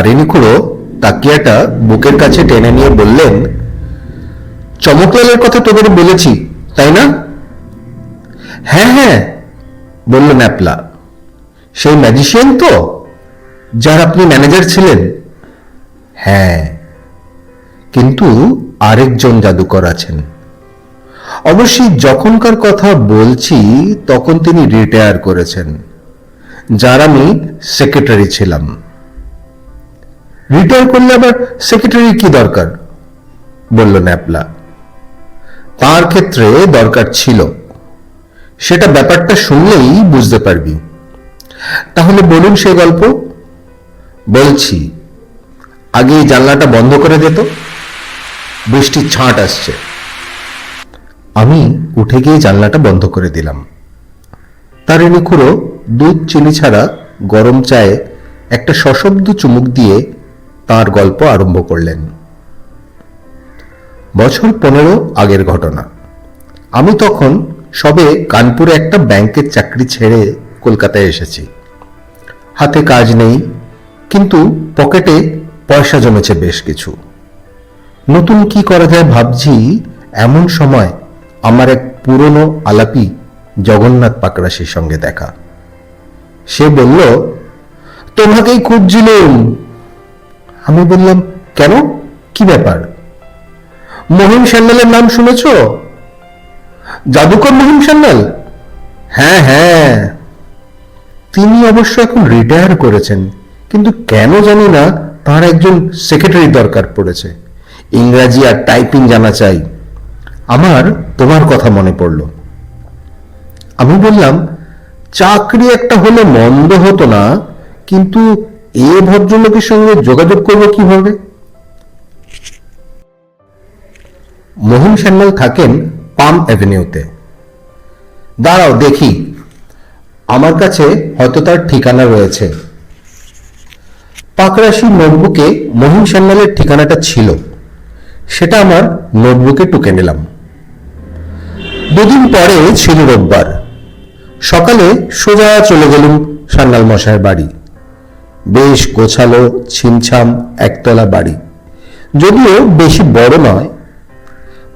তারিণী খুড়ো তাকিয়াটা বুকের কাছে টেনে নিয়ে বললেন চমকলালের কথা তোদের বলেছি, তাই না? হ্যাঁ হ্যাঁ বলল ন্যাপলা সেই ম্যাজিশিয়ান তো, যার আপনি ম্যানেজার ছিলেন? হ্যাঁ কিন্তু আরেকজন জাদুকর আছেন। অবশ্যই যখনকার কথা বলছি, তখন তিনি রিটায়ার করেছেন, যার আমি সেক্রেটারি ছিলাম। রিটায়ার করলে আবার সেক্রেটারি কি দরকার? বলল ন্যাপলা। তার ক্ষেত্রে দরকার ছিল। সেটা ব্যাপারটা শুনলেই বুঝতে পারবি। তাহলে বলুন সে গল্প। বলছি, আগে জানলাটা বন্ধ করে দিত বৃষ্টির ছাঁট আসছে। আমি উঠে গিয়ে জানলাটা বন্ধ করে দিলাম। তারিণী খুঁড়ো দুধ চিনি ছাড়া গরম চায়ে একটা সশব্দ চুমুক দিয়ে তার গল্প আরম্ভ করলেন। বছর পনেরো আগের ঘটনা। আমি তখন সবে কানপুরে একটা ব্যাংকের চাকরি ছেড়ে কলকাতায় এসেছি। হাতে কাজ নেই, কিন্তু পকেটে পয়সা জমেছে বেশ কিছু। নতুন কি করা যায় ভাবছি, এমন সময় আমার এক পুরনো আলাপি জগন্নাথ পাকড়াশির সঙ্গে দেখা। সে বলল, তোমাকেই খুঁজছিলুম আমি বললাম, কেন? কি ব্যাপার? মহিম সান্যালের নাম শুনেছ? জাদুকর মহিম সান্যাল হ্যাঁ হ্যাঁ। তিনি অবশ্য এখন রিটায়ার করেছেন, কিন্তু কেন জানি না, তার একজন সেক্রেটারি দরকার পড়েছে। ইংরাজি আর টাইপিং জানা চাই। আমার তোমার কথা মনে পড়ল। আমি বললাম, চাকরি একটা হলে মন্দ হতো না, কিন্তু এ ভদ্রলোকের সঙ্গে যোগাযোগ করব কীভাবে? মোহন সান্যাল থাকেন পাম অ্যাভিনিউতে। দাঁড়াও, দেখি। আমার কাছে হয়তো তার ঠিকানা রয়েছে। পাকরাশি নোটবুকে মোহন সান্যালের ঠিকানাটা ছিল। সেটা আমার নোটবুকে টুকে নিলাম। দুদিন পরে ছিল রোববার। সকালে সোজা চলে গেলুম সান্যাল মশাইয়ের বাড়ি। বেশ গোছালো, ছিমছাম, একতলা বাড়ি। যদিও বেশি বড় নয়,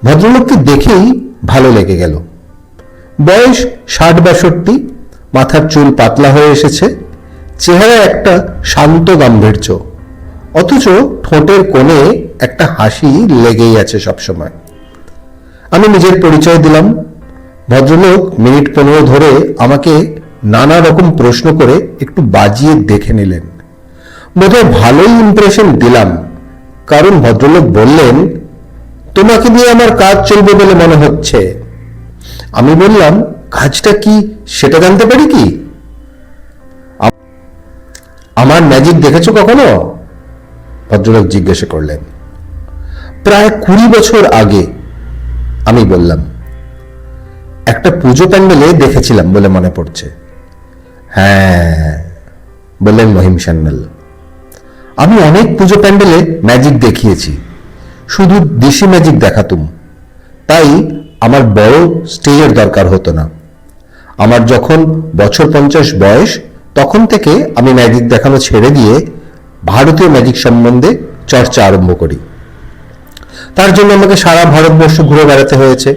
ভদ্রলোককে দেখেই ভালো লেগে গেল। বয়স ষাট বাষট্টি, মাথার চুল পাতলা হয়ে এসেছে চেহারা একটা শান্ত গাম্ভীর্য, অথচ ঠোঁটের কোণে একটা হাসি লেগেই আছে সবসময়। আমি নিজের পরিচয় দিলাম। ভদ্রলোক মিনিট পনেরো ধরে আমাকে নানা রকম প্রশ্ন করে একটু বাজিয়ে দেখে নিলেন। বোধহয় ভালোই ইমপ্রেশন দিলাম। কারণ ভদ্রলোক বললেন, তোমাকে দিয়ে আমার কাজ চলবে বলে মনে হচ্ছে। আমি বললাম, কাজটা কি সেটা জানতে পারি কি? আমার ম্যাজিক দেখেছ কখনো? ভদ্রলোক জিজ্ঞাসা করলেন। প্রায় কুড়ি বছর আগে, আমি বললাম। একটা পুজো প্যান্ডেলে দেখেছিলাম বলে মনে পড়ছে। হ্যাঁ বললেন মহিম সান্যাল। আমি অনেক পুজো প্যান্ডেলে ম্যাজিক দেখিয়েছি। শুধু দেশি ম্যাজিক দেখাতুম তাই আমার বড় স্টেজের দরকার হতো না। আমার যখন বছর পঞ্চাশ বয়স, তখন থেকে আমি ম্যাজিক দেখানো ছেড়ে দিয়ে ভারতীয় ম্যাজিক সম্বন্ধে চর্চা আরম্ভ করি। তার জন্য আমাকে সারা ভারতবর্ষ ঘুরে বেড়াতে হয়েছে।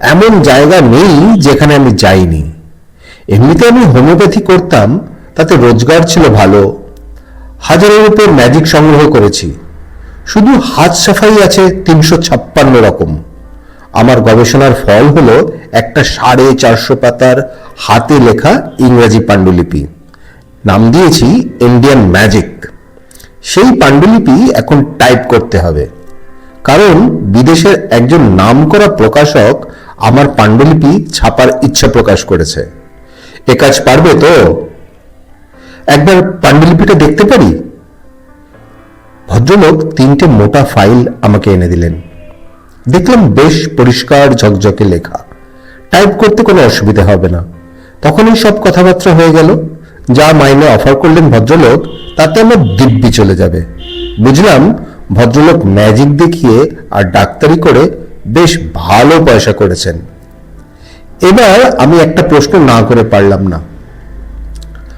এমন জায়গা নেই যেখানে আমি যাইনি। এমনিতে আমি হোমিওপ্যাথি করতাম, তাতে রোজগার ছিল ভালো। হাজারের উপর ম্যাজিক সংগ্রহ করেছি। শুধু হাত সাফাই আছে তিনশো ছাপ্পান্ন রকম। আমার গবেষণার ফল হলো একটা সাড়ে চারশো পাতার হাতে লেখা ইংরেজি পাণ্ডুলিপি। নাম দিয়েছি ইন্ডিয়ান ম্যাজিক সেই পাণ্ডুলিপি এখন টাইপ করতে হবে। কারণ বিদেশের একজন নামকরা প্রকাশক আমার পাণ্ডুলিপি ছাপার ইচ্ছা প্রকাশ করেছে। এ কাজ পারবে তো? একবার পাণ্ডুলিপিটা দেখতে পারি? ভদ্রলোক তিনটে মোটা ফাইল আমাকে এনে দিলেন। দেখলাম বেশ পরিষ্কার ঝকঝকে লেখা। টাইপ করতে কোনো অসুবিধা হবে না। তখনই সব কথাবার্তা হয়ে গেল। যা মাইনে অফার করলেন ভদ্রলোক, তাতে আমার দিব্যি চলে যাবে। বুঝলাম ভদ্রলোক ম্যাজিক দেখিয়ে আর ডাক্তারি করে বেশ ভালো পয়সা করেছেন। এবার আমি একটা প্রশ্ন না করে পারলাম না।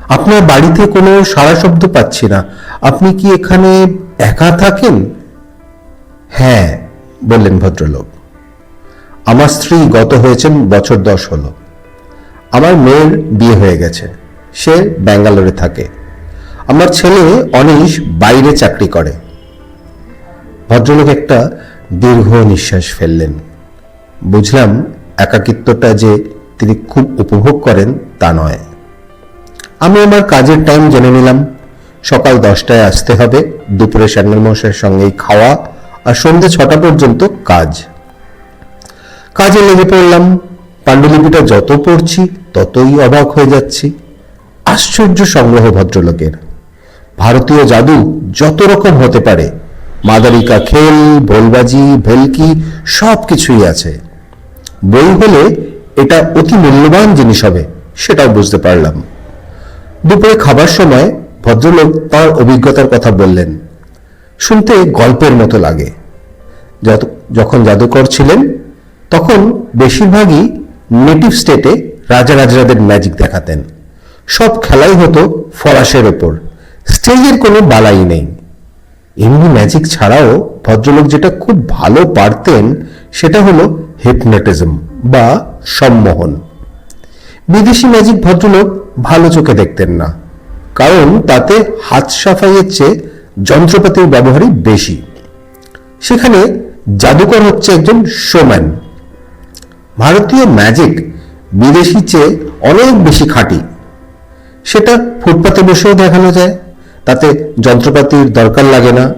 আপনার বাড়িতে কোনো সারা শব্দ পাচ্ছি না। আপনি কি এখানে একা থাকেন? হ্যাঁ বললেন ভদ্রলোক। আমার স্ত্রী গত হয়েছেন বছর দশ হলো। আমার মেয়ের বিয়ে হয়ে গেছে। সে ব্যাঙ্গালোরে থাকে। আমার ছেলে অনিশ বাইরে চাকরি করে। ভদ্রলোক একটা দীর্ঘ নিঃশ্বাস ফেললেন। বুঝলাম একাকিত্বটা যে তিনি খুব উপভোগ করেন তা নয়। আমি আমার কাজের টাইম জেনে নিলাম। সকাল দশটায় আসতে হবে, দুপুরে স্যান্ডেল মশাইয়ের সঙ্গেই খাওয়া আর সন্ধ্যে ছটা পর্যন্ত কাজ। কাজে লেগে পড়লাম। পাণ্ডুলিপিটা যত পড়ছি, ততই অবাক হয়ে যাচ্ছি। আশ্চর্য সংগ্রহ ভদ্রলোকের। ভারতীয় জাদু যত রকম হতে পারে। মাদারিকা খেল ভোলবাজি ভেলকি সব কিছুই আছে। বই হলে এটা অতি মূল্যবান জিনিস হবে, সেটাও বুঝতে পারলাম। দুপুরে খাবার সময় ভদ্রলোক তার অভিজ্ঞতার কথা বললেন। শুনতে গল্পের মতো লাগে। যখন জাদুকর ছিলেন, তখন বেশিরভাগই নেটিভ স্টেটে রাজা রাজরাদের ম্যাজিক দেখাতেন। সব খেলাই হতো ফরাসের ওপর। স্টেজের কোনো বালাই নেই। এমনি ম্যাজিক ছাড়াও ভদ্রলোক যেটা খুব ভালো পারতেন, সেটা হলো হিপনোটিজম বা সম্মোহন। বিদেশি ম্যাজিক ভদ্রলোক ভালো চোখে দেখতেন না। কারণ তাতে হাত সাফাইয়ের চেয়ে যন্ত্রপাতির ব্যবহারই বেশি। সেখানে জাদুকর হচ্ছে একজন শোম্যান। ভারতীয় ম্যাজিক বিদেশি চেয়ে অনেক বেশি খাঁটি। সেটা ফুটপাতে বসেও দেখানো যায়। তাতে যন্ত্রপাতির দরকার লাগে না।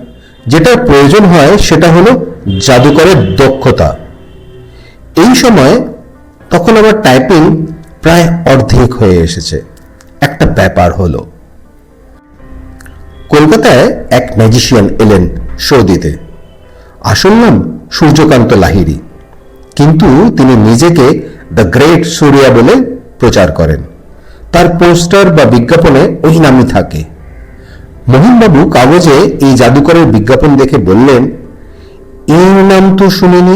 যেটা প্রয়োজন হয় সেটা হলো জাদুকরের দক্ষতা। এই সময় তখন আমার টাইপিং প্রায় অর্ধেক হয়ে এসেছে। একটা ব্যাপার হলো, কলকাতায় এক ম্যাজিশিয়ান এলেন শো দিতে। আসল নাম সূর্যকান্ত লাহিড়ী। কিন্তু তিনি নিজেকে দ্য গ্রেট সূর্যা বলে প্রচার করেন। তার পোস্টার বা বিজ্ঞাপনে ওই নামই থাকে। মোহনবাবু কাগজে এই জাদুকরের বিজ্ঞাপন দেখে বললেন এই নাম তো শুনিনি,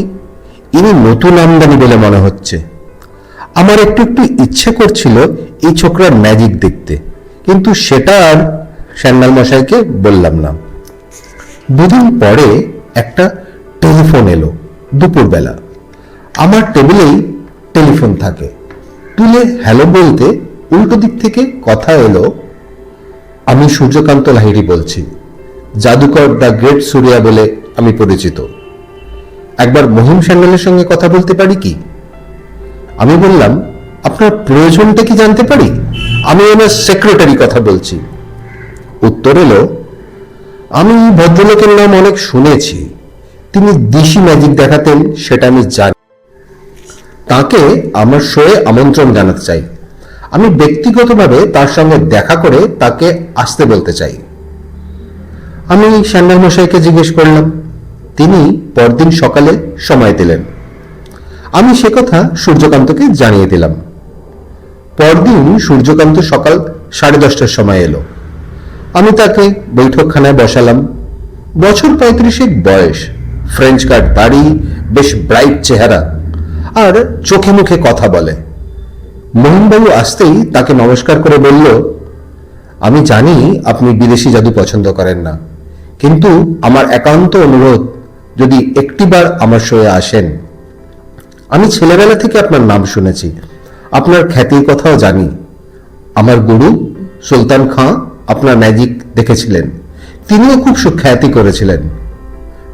ইনি নতুন আমদানি বলে মনে হচ্ছে। আমার একটু একটু ইচ্ছে করছিল এই ছোকরার ম্যাজিক দেখতে, কিন্তু সেটা আর স্যান্ডাল মশাইকে বললাম না। দুদিন পরে একটা টেলিফোন এলো দুপুরবেলা। আমার টেবিলেই টেলিফোন থাকে। তুলে হ্যালো বলতে উল্টো দিক থেকে কথা এলো, আমি সূর্যকান্ত লাহিড়ি বলছি, জাদুকর দ্য গ্রেট সুরিয়া বলে আমি পরিচিত। একবার মহিম স্যান্ডেলের সঙ্গে কথা বলতে পারি কি? আমি বললাম, আপনার প্রয়োজনটা কি জানতে পারি? আমি ওনার সেক্রেটারি কথা বলছি। উত্তর এলো, আমি ভদ্রলোকের নাম অনেক শুনেছি। তিনি দিশি ম্যাজিক দেখাতেন, সেটা আমি জানি। তাকে আমার শোয়ে আমন্ত্রণ জানাতে চাই। আমি ব্যক্তিগতভাবে তার সঙ্গে দেখা করে তাকে আসতে বলতে চাই। আমি স্যান্ডাল মশাইকে জিজ্ঞেস করলাম। তিনি পরদিন সকালে সময় দিলেন। আমি সে কথা সূর্যকান্তকে জানিয়ে দিলাম। পরদিন সূর্যকান্ত সকাল সাড়ে দশটার সময় এলো। আমি তাকে বৈঠকখানায় বসালাম। বছর পঁয়ত্রিশেক বয়স ফ্রেঞ্চ কাট দাড়ি বেশ ব্রাইট চেহারা, আর চোখে মুখে কথা বলে। মোহনবাবু আসতেই তাকে নমস্কার করে বলল, আমি জানি আপনি বিদেশি জাদু পছন্দ করেন না, কিন্তু আমার একান্ত অনুরোধ, যদি একটিবার আমার শোয়ে আসেন আমি ছেলেবেলা থেকে আপনার নাম শুনেছি। আপনার খ্যাতির কথাও জানি। আমার গুরু সুলতান খাঁ আপনার ম্যাজিক দেখেছিলেন। তিনিও খুব সুখ্যাতি করেছিলেন।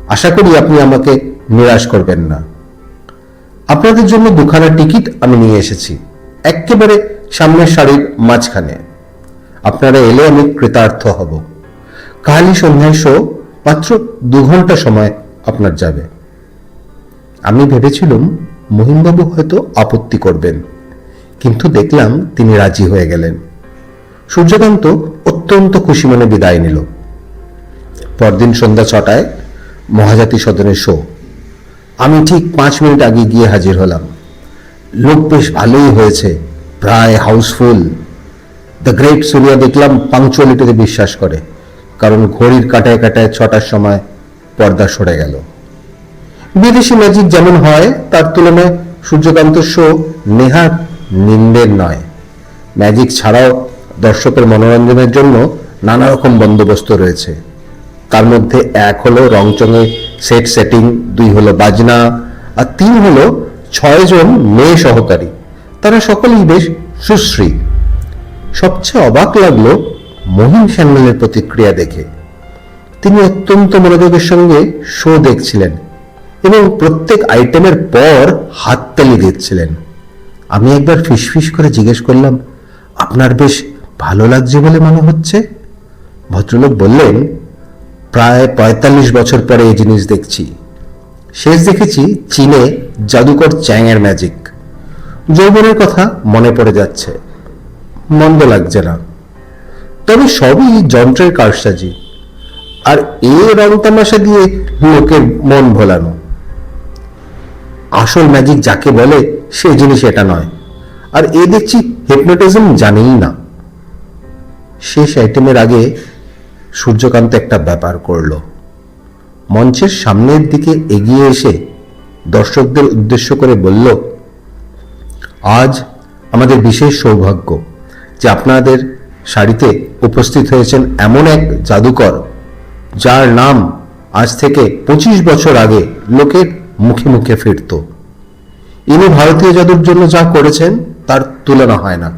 আশা করি আপনি আমাকে নিরাশ করবেন না। আপনাদের জন্য দুখানা টিকিট আমি নিয়ে এসেছি। একেবারে সামনের সারির মাঝখানে। আপনারা এলে আমি কৃতার্থ হব। কালই সন্ধ্যায় শো, মাত্র দু ঘণ্টা সময় আপনার যাবে। আমি ভেবেছিলাম মহিমবাবু হয়তো আপত্তি করবেন। কিন্তু দেখলাম তিনি রাজি হয়ে গেলেন। সূর্যকান্ত অত্যন্ত খুশি মনে বিদায় নিল। পরদিন সন্ধ্যা ছটায় মহাজাতি সদনের শো। আমি ঠিক পাঁচ মিনিট আগে গিয়ে হাজির হলাম। লোক বেশ ভালোই হয়েছে, প্রায় হাউসফুল। দ্য গ্রেট সূর্য দেখলাম পাংচুয়ালিটিতে বিশ্বাস করে, কারণ ঘড়ির কাটায় কাটায় ছটার সময় পর্দা সরে গেল। বিদেশি ম্যাজিক যেমন হয়, তার তুলনায় সূর্যকান্ত শো নেহাত নিন্দের নয়। ম্যাজিক ছাড়াও দর্শকের মনোরঞ্জনের জন্য নানা রকম বন্দোবস্ত রয়েছে। তার মধ্যে এক হলো রংচঙে সেট সেটিং, দুই হলো বাজনা, আর তিন হলো ছয়জন মেয়ে সহকারী। তারা সকলেই বেশ সুশ্রী। সবচেয়ে অবাক লাগল মহিম সান্যালের প্রতিক্রিয়া দেখে। তিনি অত্যন্ত মনোযোগের সঙ্গে শো দেখছিলেন। এবং প্রত্যেক আইটেমের পর হাততালি দিচ্ছিলেন। আমি একবার ফিসফিস করে জিজ্ঞেস করলাম, আপনার বেশ ভালো লাগছে বলে মনে হচ্ছে? ভদ্রলোক বললেন, প্রায় পঁয়তাল্লিশ বছর পরে এই জিনিস দেখছি। শেষ দেখেছি চীনে জাদুকর চ্যাংয়ের ম্যাজিক যৌবনের কথা মনে পড়ে যাচ্ছে, মন্দ লাগছে না। তবে সবই যন্ত্রের কারসাজি। আর এ রং তামাশা দিয়ে লোকের মন ভোলানো। আসল ম্যাজিক যাকে বলে, সে জিনিস এটা নয়। আর এ দেখছি হিপনোটিজম জানেই না। শেষ আইটেমের আগে সূর্যকান্ত একটা ব্যাপার করল। মঞ্চের সামনের দিকে এগিয়ে এসে দর্শকদের উদ্দেশ্য করে বলল, আজ আমাদের বিশেষ সৌভাগ্য যে আপনাদের শাড়িতে উপস্থিত হয়েছেন এমন এক জাদুকর, যার নাম আজ থেকে পঁচিশ বছর আগে লোকের মুখে মুখে ফিরত। ইনি ভারতীয় জাদুর জন্য যা করেছেন, তার তুলনা হয় না।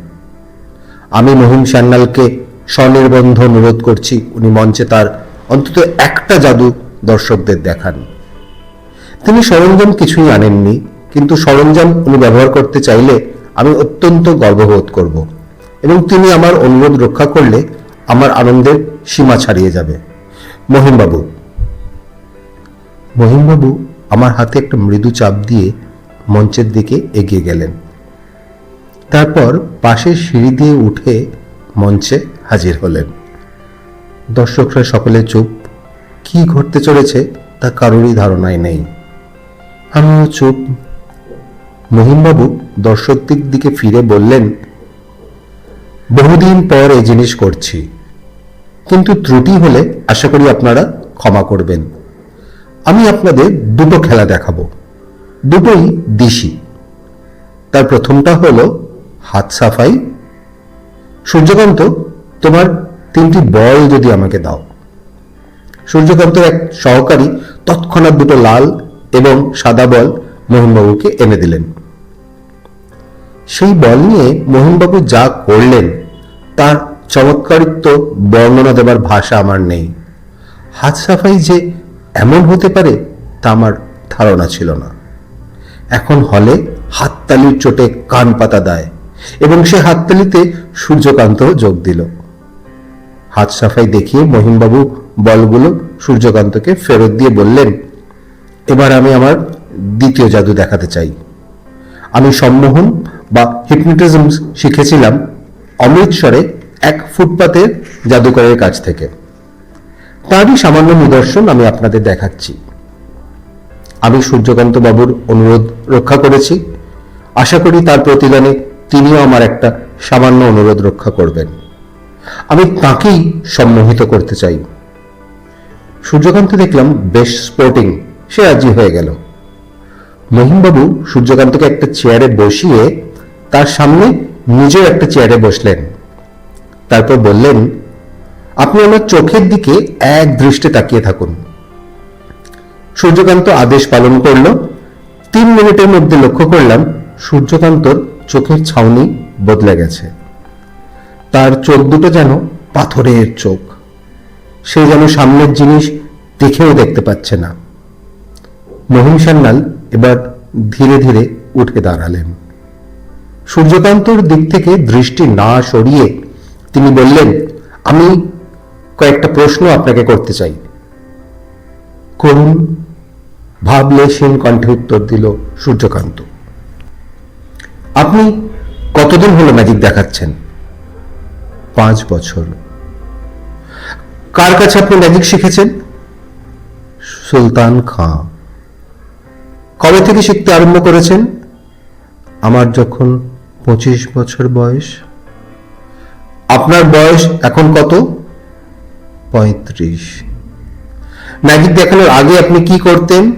আমি মহিম সান্যালকে স্বনির্বন্ধ অনুরোধ করছি, উনি মঞ্চে তার অন্তত একটা জাদু দর্শকদের দেখান। তিনি সরঞ্জাম কিছুই আনেননি, কিন্তু সরঞ্জাম উনি ব্যবহার করতে চাইলে আমি অত্যন্ত গর্ববোধ করব এবং তিনি আমার অনুরোধ রক্ষা করলে আমার আনন্দের সীমা ছাড়িয়ে যাবে। মহিমবাবু। মহিমবাবু আমার হাতে একটা মৃদু চাপ দিয়ে মঞ্চের দিকে এগিয়ে গেলেন। তারপর পাশের সিঁড়ি দিয়ে উঠে মঞ্চে হাজির হলেন। দর্শকরা সকলে চুপ। কি ঘটতে চলেছে তা কারোরই ধারণায় নেই। আমিও চুপ। মহিমবাবু দর্শকদের দিকে ফিরে বললেন, বহুদিন পর এই জিনিস করছি। কিন্তু ত্রুটি হলে আশা করি আপনারা ক্ষমা করবেন। আমি আপনাদের দুটো খেলা দেখাবো। দুটোই দিশি। তার প্রথমটা হলো হাত সাফাই। সূর্যকান্ত, তোমার তিনটি বল যদি আমাকে দাও। সূর্যকান্তের এক সহকারী তৎক্ষণাৎ দুটো লাল এবং সাদা বল মোহনবাবুকে এনে দিলেন। সেই বল নিয়ে মোহনবাবু যা করলেন, তার চমৎকারিত্ব বর্ণনা দেবার ভাষা আমার নেই। হাত সাফাই যে এমন হতে পারে তা আমার ধারণা ছিল না। এখন হলে হাততালির চোটে কান পাতা দেয় এবং সে হাততালিতে সূর্যকান্ত যোগ দিল। হাত সাফাই দেখিয়ে মহিমবাবু বলগুলো সূর্যকান্তকে ফেরত দিয়ে বললেন, এবার আমি আমার দ্বিতীয় জাদু দেখাতে চাই। আমি সম্মোহন বা হিপনোটিজম শিখেছিলাম অমৃতসরে এক ফুটপাতের জাদুকরের কাছ থেকে। তারই সামান্য নিদর্শন আমি আপনাদের দেখাচ্ছি। আমি সূর্যকান্ত বাবুর অনুরোধ রক্ষা করেছি। আশা করি তার প্রতিদানে তিনিও আমার একটা সামান্য অনুরোধ রক্ষা করবেন। আমি তাকেই সম্মোহিত করতে চাই। সূর্যকান্ত দেখলাম বেশ স্পোর্টিং সে রাজি হয়ে গেল। মহিমবাবু সূর্যকান্তকে একটা চেয়ারে বসিয়ে তার সামনে নিজেও একটা চেয়ারে বসলেন। তারপর বললেন আপনি আমার চোখের দিকে এক দৃষ্টে তাকিয়ে থাকুন। সূর্যকান্ত আদেশ পালন করল। তিন মিনিটের মধ্যে লক্ষ্য করলাম, সূর্যকান্তর চোখের ছাউনি বদলে গেছে। তার চোখ দুটো যেন পাথরের চোখ। সে যেন সামনের জিনিস দেখেও দেখতে পাচ্ছে না। মহিম সান্যাল এবার ধীরে ধীরে উঠে দাঁড়ালেন। সূর্যকান্তর দিক থেকে দৃষ্টি না সরিয়ে তিনি বললেন, আমি কয়েকটা প্রশ্ন আপনাকে করতে চাই। করুন ভাবলেশীন কণ্ঠে উত্তর দিল সূর্যকান্ত। আপনি কতদিন হলো ম্যাজিক দেখাচ্ছেন? পাঁচ বছর। কার কাছে আপনি ম্যাজিক শিখেছেন? সুলতান খাঁ। কবে থেকে শিখতে আরম্ভ করেছেন? আমার যখন পঁচিশ বছর বয়স। আপনার বয়স এখন কত? পঁয়ত্রিশ। ম্যাজিক দেখানোর আগে আপনি কি করতেন?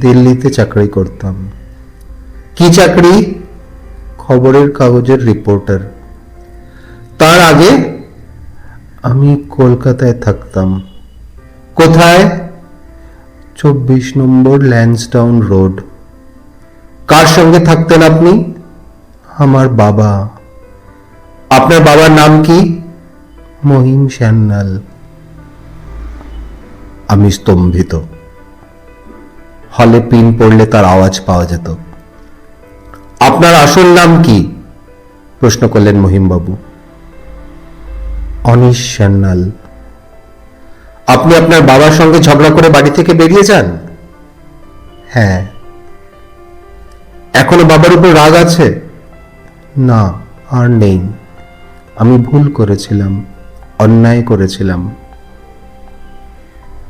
দিল্লিতে চাকরি করতাম। কি চাকরি? খবরের কাগজের রিপোর্টার। তার আগে আমি কলকাতায় থাকতাম। কোথায়? চব্বিশ নম্বর ল্যান্সডাউন রোড। কার সঙ্গে থাকতেন আপনি? আমার বাবা। আপনার বাবার নাম কি? মহিম সান্যাল আমি স্তম্ভিত। হলে পিন পড়লে তার আওয়াজ পাওয়া যেত। আপনার আসল নাম কি? প্রশ্ন করলেন মহিমবাবু। অনিশ সান্যাল আপনি আপনার বাবার সঙ্গে ঝগড়া করে বাড়ি থেকে বেরিয়ে যান? হ্যাঁ। এখনও বাবার উপর রাগ আছে? না, আর নেই। আমি ভুল করেছিলাম। অন্যায় করেছিলাম।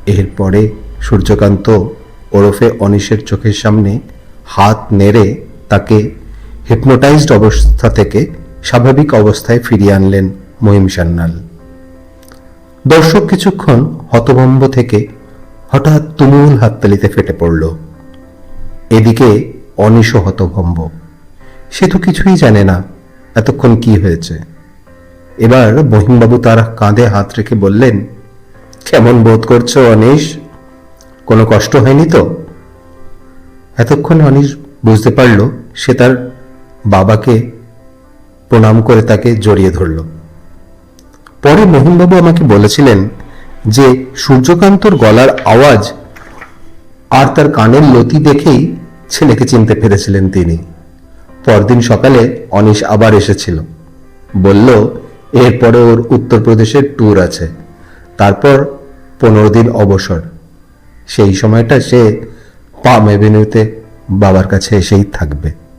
এরপরে সূর্যকান্ত ওরফে অনিশের চোখের সামনে হাত নেড়ে তাকে হিপনোটাইজড অবস্থা থেকে স্বাভাবিক অবস্থায় ফিরিয়ে আনলেন মহিম সান্যাল। দর্শক কিছুক্ষণ হতভম্ব থেকে হঠাৎ তুমুল হাততালিতে ফেটে পড়ল। এদিকে অনিশ হতভম্ব। সে তো কিছুই জানে না এতক্ষণ কি হয়েছে। এবার মহিমবাবু তার কাঁধে হাত রেখে বললেন, কেমন বোধ করছ অনিশ? কোনো কষ্ট হয়নি তো? এতক্ষণ অনিশ বুঝতে পারল, সে তার বাবাকে প্রণাম করে তাকে জড়িয়ে ধরল। পরে মহিমবাবু আমাকে বলেছিলেন যে, সূর্যকান্তর গলার আওয়াজ আর তার কানের লতি দেখেই ছেলেকে চিনতে পেরেছিলেন তিনি। পরদিন সকালে অনিশ আবার এসেছিল। বলল এরপরে ওর উত্তরপ্রদেশের ট্যুর আছে। তারপর পনেরো দিন অবসর। সেই সময়টা সে পাম এভিনিউতে বাবার কাছে এসেই থাকবে।